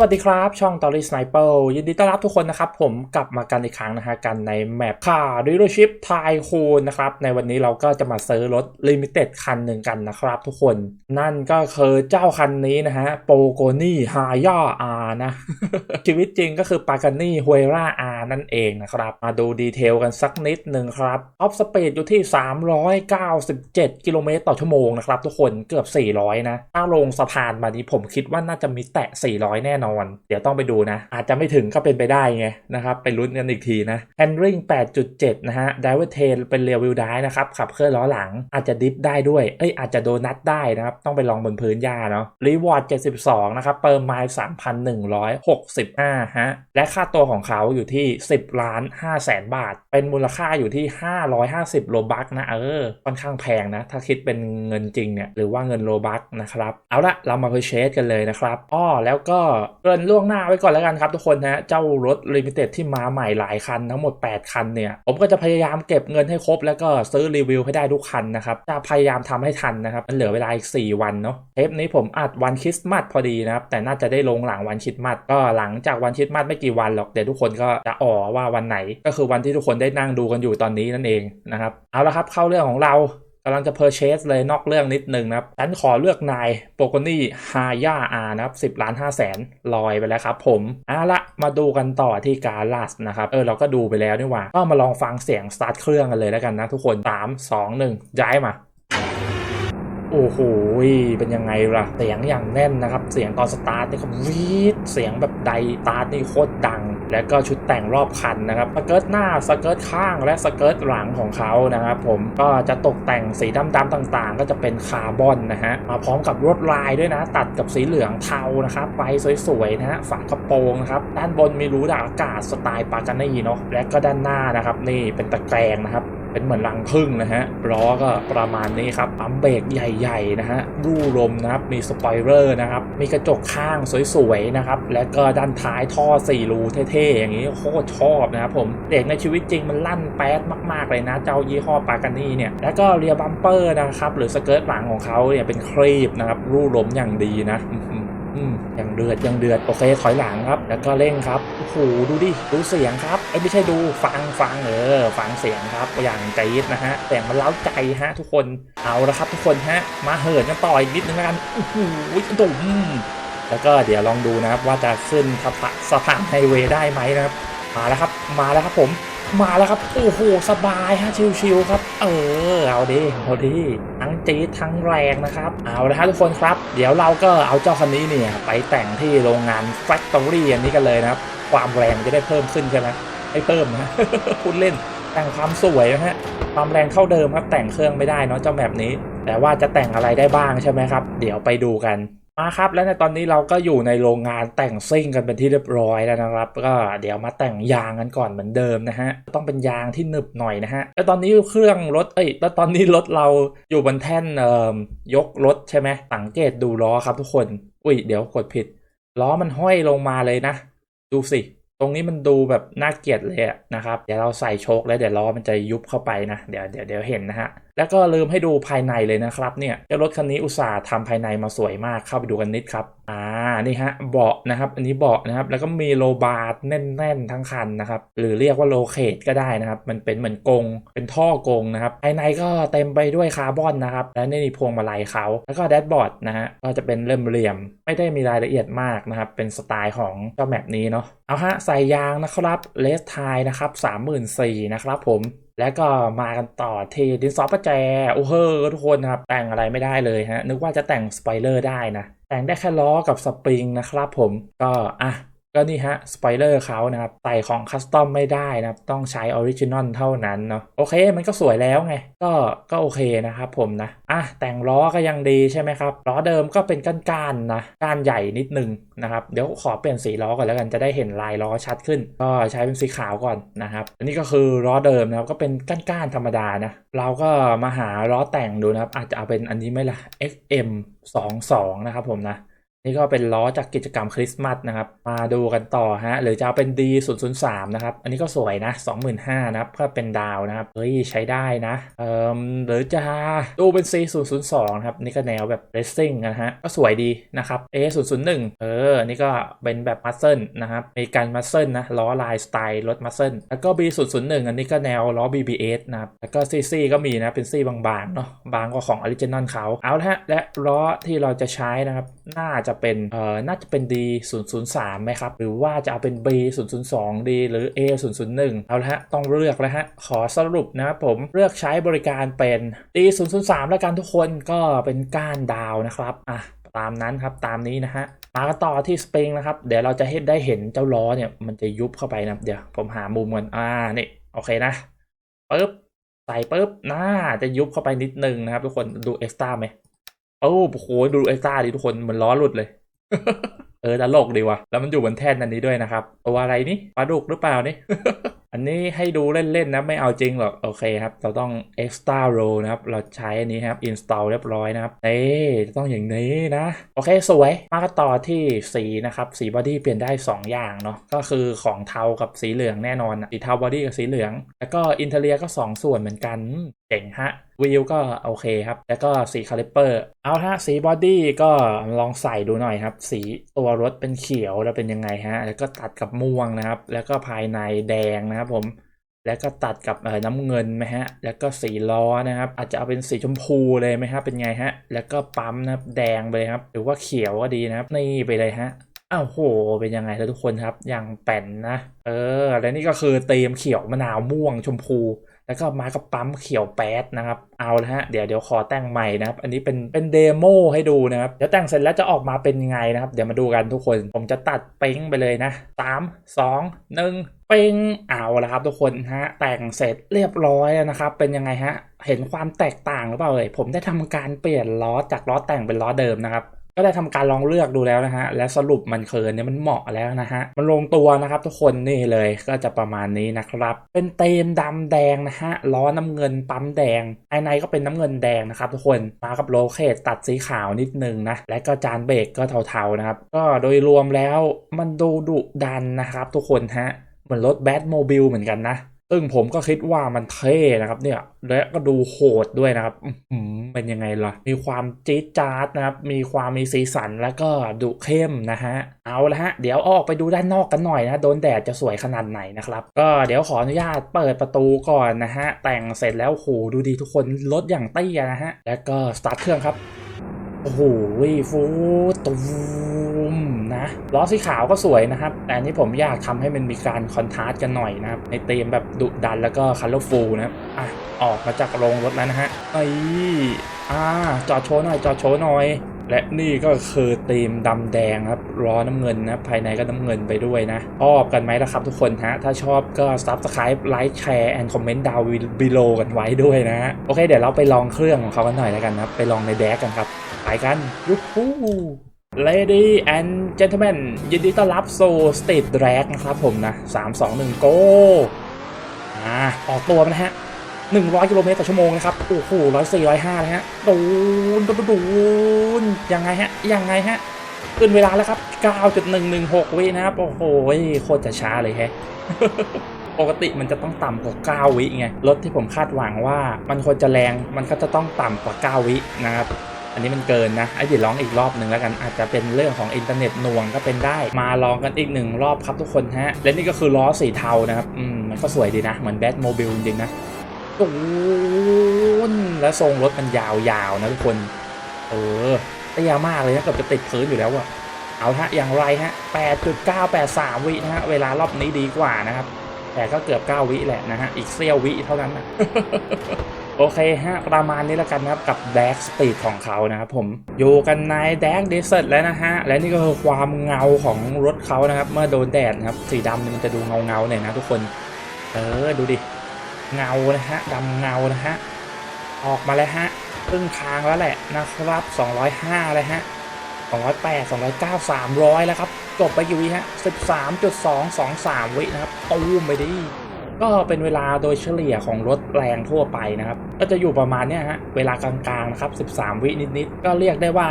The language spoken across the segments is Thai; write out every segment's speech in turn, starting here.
วัสดีครับ ช่อง t o r y Sniper ยินดีต้อนรับทุกคนนะครับ ผมกลับมากันอีกครั้งนะฮะกันในแมปค่า Dealership t y c o o n นะครับ ในวันนี้เราก็จะมาซื้อรถ Limited คันหนึ่งกันนะครับทุกคน นั่นก็คือเจ้าคันนี้นะฮะโปโกนี่ฮายาอานะ ชีวิตจริงก็คือปากานี่ฮ u ยราอานั่นเองนะครับ มาดูดีเทลกันสักนิดหนึ่งครับออฟสเปดอยู่ที่ 397 กิโลเมตรต่อชั่วโมงนะครับทุกคนเกือบ 400 นะถ้าลงสะพานมานี้ผมคิดว่าน่าจะมีแตะ 400 แน่นอนเดี๋ยวต้องไปดูนะ อาจจะไม่ถึงก็เป็นไปได้ไงนะครับ ไปลุ้นกันอีกทีนะ Handling 8.7 นะฮะ Driver Tail เป็น Rear Wheel Drive นะครับ ขับเคลื่อนล้อหลัง อาจจะดิฟได้ด้วย เอ้ยอาจจะโดนัทได้นะครับ ต้องไปลองบนพื้นหญ้าเนาะ Reward 72 นะครับเปิร์ไมล์3,165 ฮะ และค่าตัวของเขาอยู่ที่ 10 ล้าน5แสนบาท เป็นมูลค่าอยู่ที่ 550 โลบักนะเออค่อนข้างแพงนะ ถ้าคิดเป็นเงินจริงเนี่ยหรือว่าเงินโลบักนะครับ เอาละเรามาเพอร์เชสกันเลยนะครับอ้อแล้วก็เกินล่วงหน้าไว้ก่อนแล้วกันครับทุกคนนะ เจ้ารถลิมิเต็ดที่มาใหม่หลายคันทั้งหมด 8 คันเนี่ย ผมก็จะพยายามเก็บเงินให้ครบ แล้วก็ซื้อรีวิวให้ได้ทุกคันนะครับ จะพยายามทำให้ทันนะครับ มันเหลือเวลาอีก 4 วันเนาะ เทปนี้ผมอัดวันคริสต์มาสพอดีนะครับ แต่น่าจะได้ลงหลังวันคริสต์มาส ก็หลังจากวันคริสต์มาสไม่กี่วันหรอก เดี๋ยวทุกคนก็จะอ๋อว่าวันไหน ก็คือวันที่ทุกคนได้นั่งดูกันอยู่ตอนนี้นั่นเองนะครับ เอาละครับเข้าเรื่องของเราำลังจะ purchase เลยนอกเรื่องนิดนึงนะครับฉันขอเลือกนายโปโกนี่ฮายาอานะครับสิบล้านห้าแสนลอยไปแล้วครับผมเอาละมาดูกันต่อที่การลัสนะครับ เออเราก็ดูไปแล้วนี่หว่า ก็มาลองฟังเสียงสตาร์ทเครื่องกันเลยแล้วกันนะทุกคน 3 2 1 ย้ายมา โอ้โห เป็นยังไงล่ะ เสียงอย่างแน่นนะครับ เสียงตอนสตาร์ทนี่ก็วีดเสียงแบบไดสตาร์ทนี่โคตรดัง แล้วก็ชุดแต่งรอบคันนะครับสเกิร์ตหน้าสเกิร์ตข้างและสเกิร์ตหลังของเขานะครับผมก็จะตกแต่งสีดำๆต่างๆ ก็จะเป็นคาร์บอนนะฮะมาพร้อมกับลวดลายด้วยนะ ตัดกับสีเหลืองเทานะครับไฟสวยๆนะฮะฝากระโปรงนะครับด้านบนมีรูดักอากาศสไตล์ปากานีเนาะและก็ด้านหน้านะครับนี่เป็นตะแกรงนะครับ เป็นเหมือนรังพึ่งนะฮะล้อก็ประมาณนี้ครับปั๊มเบรกใหญ่ๆนะฮะรูลมนะครับมีสปอยเลอร์นะครับมีกระจกข้างสวยๆนะครับแล้วก็ด้านท้ายท่อ4รูเท่ๆอย่างนี้โคตรชอบนะครับผมเด็กในชีวิตจริงมันลั่นแป๊ดมากๆเลยนะ เจ้ายี่ห้อปากานี่เนี่ยแล้วก็เรียบัมเปอร์นะครับหรือสเกิร์ตหลังของเขาเนี่ยเป็นครีบนะครับรูลมอย่างดีนะ อืมยังเดือดยังเดือดโอเคถอยหลังครับ แล้วก็เร่งครับโอ้โหดูดิดูเสียงครับเอ้ไม่ใช่ดูฟังฟังเออฟังเสียงครับอย่างใจดนะฮะเสียงมันเล้าใจฮะทุกคนเอาละครับ ทุกคนฮะมาเหินกันต่ออีกนิดนึงแล้วกันโอ้โหตุ่มแล้วก็เดี๋ยวลองดูนะครับว่าจะขึ้นสะพานสะพานไฮเวย์ได้ไหมนะครับมาแล้วครับมาแล้วครับผมมาแล้วครับ โอ้โห สบายฮะ ชิวๆครับ เออ เอาดิเอาดิ จี๊ดทั้งแรงนะครับ เอาละครับทุกคนครับ เดี๋ยวเราก็เอาเจ้าคันนี้เนี่ยไปแต่งที่โรงงานแฟคทอรี่อันนี้กันเลยนะครับ ความแรงจะได้เพิ่มขึ้นใช่ไหมให้เพิ่มนะพูดเล่นแต่งความสวยนะฮะความแรงเท่าเดิมครับแต่งเครื่องไม่ได้เนาะเจ้าแบบนี้ แต่ว่าจะแต่งอะไรได้บ้างใช่ไหมครับ เดี๋ยวไปดูกัน มาครับและในตอนนี้เราก็อยู่ในโรงงานแต่งซิ่งกันเป็นที่เรียบร้อยแล้วนะครับ ก็เดี๋ยวมาแต่งยางกันก่อนเหมือนเดิมนะฮะต้องเป็นยางที่หนึบหน่อยนะฮะแล้วตอนนี้เครื่องรถเอ้ยแล้วตอนนี้รถเราอยู่บนแท่นเอ่อยกรถใช่ไหมสังเกตดูล้อครับทุกคน อุ้ยเดี๋ยวกดผิด ล้อมันห้อยลงมาเลยนะ ดูสิ ตรงนี้มันดูแบบน่าเกลียดเลยนะครับ เดี๋ยวเราใส่โชคแล้วเดี๋ยวล้อมันจะยุบเข้าไปนะ เดี๋ยวเดี๋ยวเดี๋ยวเห็นนะฮะ แล้วก็ลืมให้ดูภายในเลยนะครับเนี่ยรถคันนี้อุตส่าห์ทำภายในมาสวยมากเข้าไปดูกันนิดครับอ่า นี่ฮะเบาะนะครับอันนี้เบาะนะครับแล้วก็มีโลบาร์แน่น ๆ ทั้งคันนะครับหรือเรียกว่าโลเคตก็ได้นะครับ มันเป็นเหมือนกง เป็นท่อกงนะครับภายในก็เต็มไปด้วยคาร์บอนนะครับและนี่พวงมาลัยเขาแล้วก็แดชบอร์ดนะฮะก็จะเป็นเล่มเหลี่ยม ไม่ได้มีรายละเอียดมากนะครับ เป็นสไตล์ของเจ้าแมปนี้เนาะเอาฮะใส่ยางนะครับเลสไทนะครับ34,000นะครับผมแล้วก็มากันต่อที่ดินสอประแจ โอ้โหทุกคนครับ แต่งอะไรไม่ได้เลยฮะ นึกว่าจะแต่งสปอยเลอร์ได้นะ แต่งได้แค่ล้อกับสปริงนะครับผมก็อะ ก็นี่ฮะสปอยเลอร์เขานะครับใส่ของคัสตอมไม่ได้นะครับต้องใช้ออริจินอลเท่านั้นเนาะโอเคมันก็สวยแล้วไง ก็ก็โอเคนะครับผมนะอะแต่งล้อก็ยังดีใช่ไหมครับล้อเดิมก็เป็นก้านๆนะก้านใหญ่นิดนึงนะครับเดี๋ยวขอเปลี่ยนสีล้อก่อนแล้วกันจะได้เห็นลายล้อชัดขึ้น ก็ใช้เป็นสีขาวก่อนนะครับอันนี้ก็คือล้อเดิมนะครับก็เป็นก้านๆธรรมดานะเราก็มาหาล้อแต่งดูนะครับอาจจะเอาเป็นอันนี้ไหมล่ะ XM 22นะครับผมนะ นี่ก็เป็นล้อจากกิจกรรมคริสต์มาสนะครับ มาดูกันต่อฮะ หรือจะเอาเป็น D 0 0 3นะครับ อันนี้ก็สวยนะ 25,000นะครับ ก็เป็นดาวนะครับ เฮ้ย ใช้ได้นะ เอ่อหรือจะดูเป็น C 0 0 2นะครับ นี่ก็แนวแบบเร c ซิ่งนะฮะ ก็สวยดีนะครับ A 0 0 1เออ นี่ก็เป็นแบบมัสเซิลนะครับ มีการมัสเซิลนะ ล้อลายสไตล์รถมัสเซิล แล้วก็ B 0 0 1อันนี้ก็แนวล้อ BBS นะครับ แล้วก็ CC ก็มีนะ เป็นซีบางๆเนาะ บางกว่าของออริจินอลเขา เอาละฮะ และล้อที่เราจะใช้นะครับ น่าจะจะเป็นเอ่อน่าจะเป็น D 0 0 3ไหมครับ หรือว่าจะเอาเป็น B 0 0 2 D หรือ A 0 0 1เอาละฮะ ต้องเลือกแล้วฮะ ขอสรุปนะครับผมเลือกใช้บริการเป็น D 0 0 3แล้วกันทุกคนก็เป็นก้านดาวนะครับอะตามนั้นครับตามนี้นะฮะมาต่อที่สปริงนะครับ เดี๋ยวเราจะเห็นได้เห็นเจ้าล้อเนี่ยมันจะยุบเข้าไปนะเดี๋ยวผมหามุมก่อนอ่านี่โอเคนะปึ๊บใส่ปุ๊บน่าจะยุบเข้าไปนิดนึงนะครับ ทุกคนดูเอ็กซ์ต้าไหม โอ้โหดูเอ็กซ์ต้าดิทุกคนเหมือนล้อหลุดเลยเออตลกดีว่ะ แล้วมันอยู่บนแท่นอันนี้ด้วยนะครับตัวอะไรนี่ปลาดุกหรือเปล่านี่ อันนี้ให้ดูเล่น ๆ นะ ไม่เอาจริงหรอก โอเคครับ เราต้อง extra row นะครับ เราใช้อันนี้ครับ install เรียบร้อยนะครับเอ๊ต้องอย่างนี้นะ โอเคสวย มากันต่อที่สีนะครับ สีบอดี้เปลี่ยนได้ 2 อย่างเนาะ ก็คือของเทากับสีเหลืองแน่นอนอะสีเทาบอดี้กับสีเหลือง แล้วก็อินเทเรียก็ 2 ส่วนเหมือนกันอืม เจ๋งฮะวิวก็โอเคครับ แล้วก็สีคาลิปเปอร์ เอาฮะสีบอดี้ก็ลองใส่ดูหน่อยครับ สีตัวรถเป็นเขียวแล้วเป็นยังไงฮะ แล้วก็ตัดกับม่วงนะครับ แล้วก็ภายในแดงนะครับผมแล้วก็ตัดกับเออน้ำเงินไหมฮะ แล้วก็สีล้อนะครับ อาจจะเอาเป็นสีชมพูเลยไหมฮะ เป็นไงฮะ แล้วก็ปั๊มนะครับแดงไปเลยครับ หรือว่าเขียวก็ดีนะครับ นี่ไปเลยฮะ อ้าวโห เป็นยังไงล่ะทุกคนครับอย่างแป่นนะ เออ และนี่ก็คือเตรียมเขียวมะนาวม่วงชมพู แล้วก็มากับปั๊มเขียวแป๊ดนะครับเอาละฮะเดี๋ยวเดี๋ยวขอแต่งใหม่นะครับ อันนี้เป็นเป็นเดโมให้ดูนะครับเดี๋ยวแต่งเสร็จแล้วจะออกมาเป็นยังไงนะครับ เดี๋ยวมาดูกันทุกคน ผมจะตัดเป้งไปเลยนะสามสองหนึ่งเป้งเอาละครับทุกคนฮะแต่งเสร็จเรียบร้อยแล้วนะครับ เป็นยังไงฮะเห็นความแตกต่างหรือเปล่าเอ่ยผมได้ทำการเปลี่ยนล้อจากล้อแต่งเป็นล้อเดิมนะครับ ก็ได้ทำการลองเลือกดูแล้วนะฮะ และสรุปมันเคินเนี่ยมันเหมาะแล้วนะฮะ มันลงตัวนะครับทุกคนนี่เลยก็จะประมาณนี้นะครับ เป็นเตมดำแดงนะฮะ ล้อน้ำเงินปั๊มแดงภายในก็เป็นน้ำเงินแดงนะครับทุกคน มากับโลเคตตัดสีขาวนิดนึงนะ และก็จานเบรกก็เทาๆนะครับ ก็โดยรวมแล้วมันดูดุดันนะครับทุกคนฮะ เหมือนรถแบทโมบิลเหมือนกันนะ ซึ่งผมก็คิดว่ามันเท่นะครับเนี่ย และก็ดูโหดด้วยนะครับอื้อหือเป็นยังไงล่ะ มีความจี๊ดจ๊าดนะครับ มีความมีสีสันแล้วก็ดุเข้มนะฮะ เอาละฮะ เดี๋ยวออกไปดูด้านนอกกันหน่อยนะ โดนแดดจะสวยขนาดไหนนะครับ ก็เดี๋ยวขออนุญาตเปิดประตูก่อนนะฮะ แต่งเสร็จแล้วโหดูดีทุกคนรถอย่างเตี้ยนะฮะ แล้วก็สตาร์ทเครื่องครับ โอ้โหฟูตู นะล้อสีขาวก็สวยนะครับ แต่อันนี้ผมอยากทำให้มันมีการคอนทราสต์กันหน่อยนะครับ ในธีมแบบดุดันแล้วก็คัลเลอร์ฟูนะครับอะออกมาจากโรงรถแล้วนะฮะไอ้อ่าจอดโชว์หน่อยจอดโชว์หน่อย และนี่ก็คือธีมดำแดงครับล้อน้ำเงินนะภายในก็น้ำเงินไปด้วยนะชอบกันไหมล่ะครับทุกคนฮะถ้าชอบก็ subscribe like share and comment down below กันไว้ด้วยนะฮะโอเคเดี๋ยวเราไปลองเครื่องของเขากันหน่อยแล้วกันนะครับ ไปลองในแดกกันครับไปกันยูฮู Lady and Gentlemen ยินดีต้อนรับสู่ Street Drag นะครับผมนะ 3 2 1 Go อ่าออกตัวนะฮะ 100 กิโลเมตรต่อชั่วโมงนะครับ โอ้โหร้อยสี่ร้อยห้าเลยฮะดูนดูนดูนยังไงฮะ ยังไงฮะขึ้นเวลาแล้วครับ 9.116 วินะครับ โอ้โห โคตรจะช้าเลยแฮะปกติมันจะต้องต่ำกว่า 9 วิไง รถที่ผมคาดหวังว่ามันควรจะแรง มันก็จะต้องต่ำกว่า 9 วินะครับ อันนี้มันเกินนะไอ้เดี๋ยวลองอีกรอบหนึ่งแล้วกันอาจจะเป็นเรื่องของอินเทอร์เน็ตหน่วงก็เป็นได้ มาลองกันอีกหนึ่งรอบครับทุกคนฮะและนี่ก็คือล้อสีเทานะครับอืมมันก็สวยดีนะ เหมือนแบทโมบิลจริงๆนะตูนแล้วทรงรถมันยาวๆนะทุกคน เออตี้ยมากเลยนะเกือบจะติดพื้นอยู่แล้วอะเอาฮะอย่างไรฮะ 8.983 วินะฮะ เวลารอบนี้ดีกว่านะครับ แต่ก็เกือบ 9 วิแหละนะฮะ อีกเสี้ยววิเท่านั้นนะ โอเคฮะ ประมาณนี้แล้วกันนะครับ กับ d a กสปีดของเขานะครับผมอยู่กันใน d a ก d e s e r t แล้วนะฮะ และนี่ก็คือความเงาของรถเขานะครับ เมื่อโดนแดดนะครับ สีดำเนี่ยมันจะดูเงาเงาๆหน่อยนะทุกคน เออ ดูดิ เงานะฮะดำเงานะฮะ ออกมาแล้วฮะครึ่งทางแล้วแหละนะครับ 205เลยฮะ208 209 300 แล้วครับ จบไปกี่วิฮะ 13.223 วินะครับ ตูมไปดิ ก็เป็นเวลาโดยเฉลี่ยของรถแรงทั่วไปนะครับ ก็จะอยู่ประมาณเนี้ยฮะ เวลากลางๆนะครับ 13 วินิดๆ ก็เรียกได้ว่า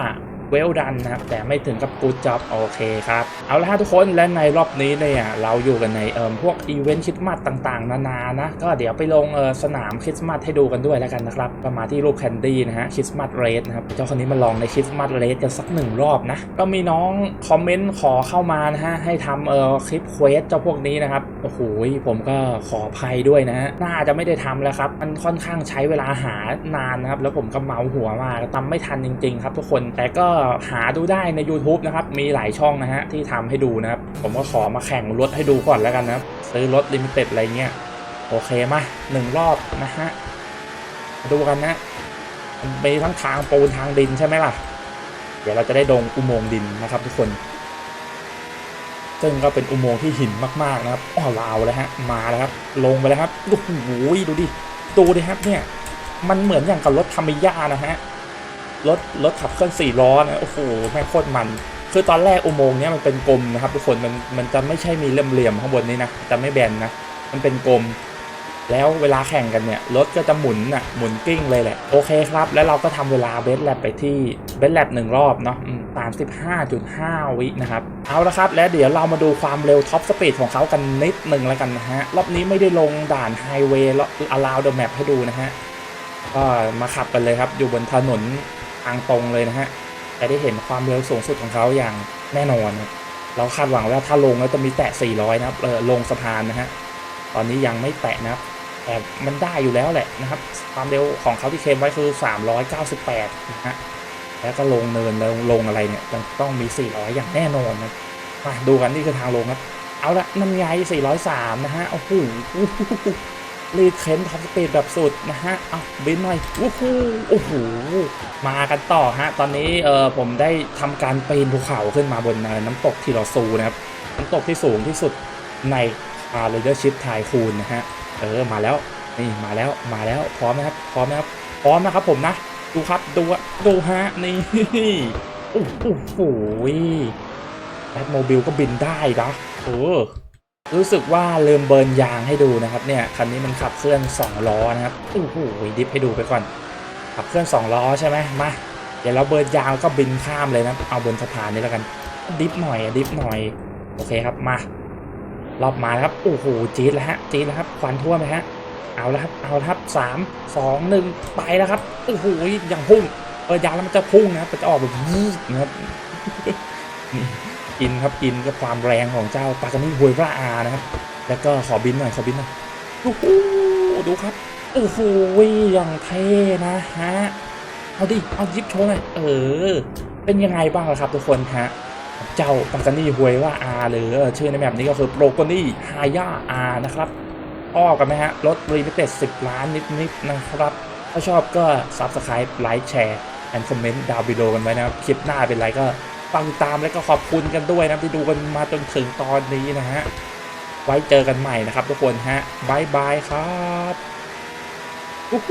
เวลดันนะครับ แต่ไม่ถึงกับกูจ็อบโอเคครับ เอาละฮะทุกคนและในรอบนี้เนี่ยเราอยู่กันในเอ่อพวกอีเวนต์คริสต์มาสต่างๆ นานานะ ก็เดี๋ยวไปลงเออสนามคริสต์มาสให้ดูกันด้วยแล้วกันนะครับก็มาที่รูปแคนดี้นะฮะคริสต์มาสเรสนะครับเจ้าคนนี้มาลองในคริสต์มาสเรสกันสักหนึ่งรอบนะก็มีน้องคอมเมนต์ขอเข้ามานะฮะให้ทำเออคลิปเควสเจ้าพวกนี้นะครับโอ้โหผมก็ขออภัยด้วยนะฮะน่าจะไม่ได้ทำแล้วครับมันค่อนข้างใช้เวลาหานานนะครับแล้วผมก็เมาหัวมากทำไม่ทันจริง ๆ ครับ ทุกคนแต่ก็หาดูได้ใน YouTube นะครับ มีหลายช่องนะฮะที่ทำให้ดูนะครับ ผมก็ขอมาแข่งรถให้ดูก่อนแล้วกันนะครับ ซื้อรถลิมิเต็ดอะไรเงี้ย โอเคมาหนึ่งรอบนะฮะ ดูกันนะมีทั้งทางปูนทางดินใช่ไหมล่ะ เดี๋ยวเราจะได้ลงอุโมงค์ดินนะครับทุกคน ซึ่งก็เป็นอุโมงค์ที่หินมากๆนะครับอ้อลาวเลยฮะ มาแล้วครับ ลงไปแล้วครับ โอ้โหดูดิ ดูดิครับเนี่ย มันเหมือนอย่างกับรถทามิยานะฮะ รถรถขับเคลื่อนสี่ล้อนะโอ้โหแม่งโคตรมัน คือตอนแรกอุโมงค์เนี้ยมันเป็นกลมนะครับทุกคนมันมันจะไม่ใช่มีเหลี่ยมๆข้างบนนี้นะจะไม่แบนนะมันเป็นกลม แล้วเวลาแข่งกันเนี่ยรถก็จะหมุนน่ะหมุนกิ้งเลยแหละโอเคครับ แล้วเราก็ทำเวลาเบสแลบไปที่เบสแลบหนึ่งรอบเนาะสามสิบห้าจุดห้าวินะครับเอาละครับแล้วเดี๋ยวเรามาดูความเร็วท็อปสปีดของเขากันนิดหนึ่งแล้วกันนะฮะรอบนี้ไม่ได้ลงด่านไฮเวย์แล้วอลาวเดอะแมปให้ดูนะฮะก็มาขับกันเลยครับอยู่บนถนนางตรงเลยนะฮะจะได้เห็นความเร็วสูงสุดของเขาอย่างแน่นอนเราคาดหวังว่าถ้าลงแล้วจะมีแตะ 400 นะครับเออลงสะพานนะฮะตอนนี้ยังไม่แตะนะครับแต่มันได้อยู่แล้วแหละนะครับ ความเร็วของเขาที่เคลมไว้คือ 398 นะฮะแล้วก็ลงเนินลงลงอะไรเนี่ยมันต้องมี 400 อย่างแน่นอนนะมาดูกันนี่คือทางลงครับ เอาละนั่นไง403 นะฮะโอ้โห รีเค้นท็อปสปีดแบบสุดนะฮะ เอาบินหน่อยโอ้โหโอ้โห มากันต่อฮะ ตอนนี้เออผมได้ทำการปีนภูเขาขึ้นมาบนนินน้ำตกทีรอซูนะครับ น้ำตกที่สูงที่สุดในคาร์เรเดอร์ชิพไทคูนนะฮะ เออ มาแล้ว นี่มาแล้ว มาแล้ว พร้อมนะครับ พร้อมนะครับ พร้อมนะครับผมนะ ดูครับ ดูดูฮะ นี่ โอ้โหแบทโมบิลก็บินได้นะเออ รู้สึกว่าลืมเบิร์นยางให้ดูนะครับเนี่ยคันนี้มันขับเคลื่อน 2 ล้อนะครับโอ้โหดิฟให้ดูไปก่อน ขับเคลื่อน 2 ล้อใช่ไหมมาเดี๋ยวเราเบิร์นยางแล้วก็บินข้ามเลยนะเอาบนสะพานนี้แล้วกันดิฟหน่อยอะดิฟหน่อยโอเคครับมารอบมาแล้วครับโอ้โหจี๊ดแล้วฮะจี๊ดแล้วครับควันท่วมไหมฮะเอาแล้วครับเอาแล้วครับสามสองหนึ่งไปแล้วครับโอ้โหอย่างพุ่งเปิดยางแล้วมันจะพุ่งนะครับมันจะออกแบบวูบนะครับ นี่กินครับกินกับความแรงของเจ้าปากานี่ฮวยพระอานะครับ แล้วก็ขอบินหน่อยขอบินหน่อยโอ้โหดูครับโอ้โหอย่างเท่นะฮะเอาดิเอายิบโชว์หน่อยเออ เป็นยังไงบ้างล่ะครับทุกคนฮะเจ้าปากานี่ฮวยว่าอาหรือชื่อในแบบนี้ก็คือโปรโกนี่ฮายาอานะครับอ้อกันไหมฮะรถรีมิเต็ด10ล้านนิดๆนะครับ ถ้าชอบก็ Subscribe ไลค์แชร์แอนคอมเมนต์ดาววิดีโอกันไว้นะครับ คลิปหน้าเป็นไรก็ ฟังตามและก็ขอบคุณกันด้วยนะที่ดูกันมาจนถึงตอนนี้นะฮะ ไว้เจอกันใหม่นะครับทุกคนฮะบายบายครับอู้